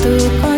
কত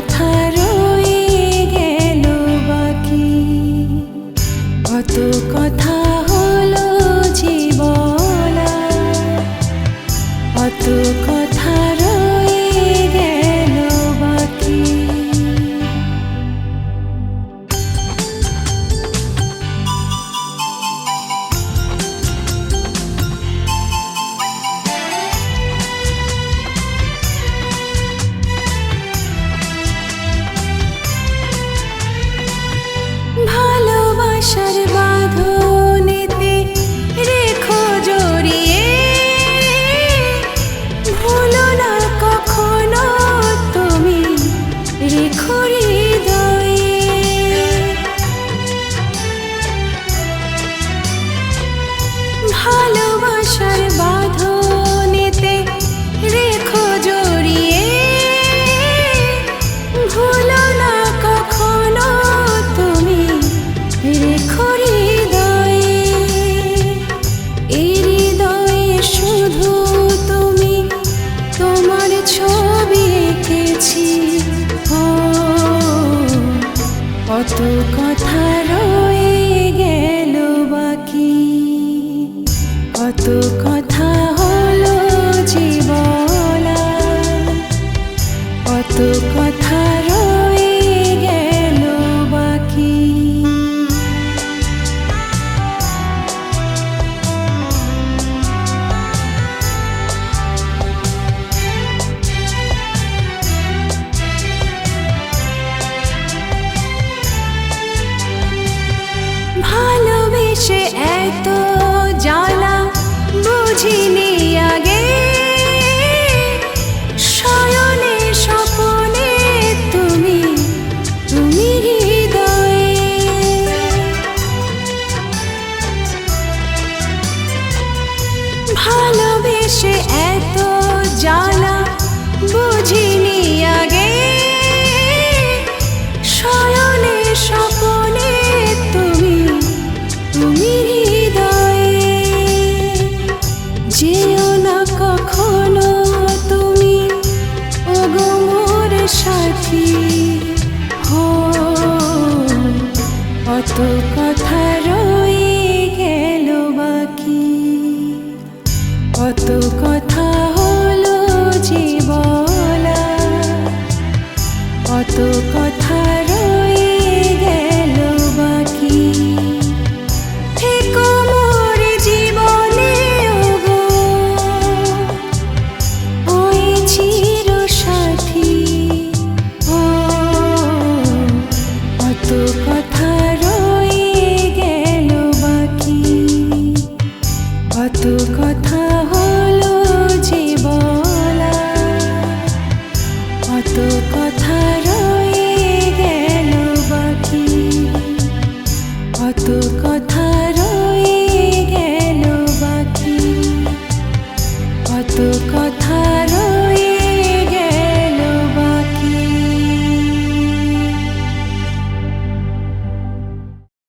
কত কথা রয়ে গেল বাকি। কত ভালোবেসে এত জ্বালা বুঝিনি বাঁচি হো অত কথা রয়ে গেল বাকি। অত কথা হলো যে অত কথা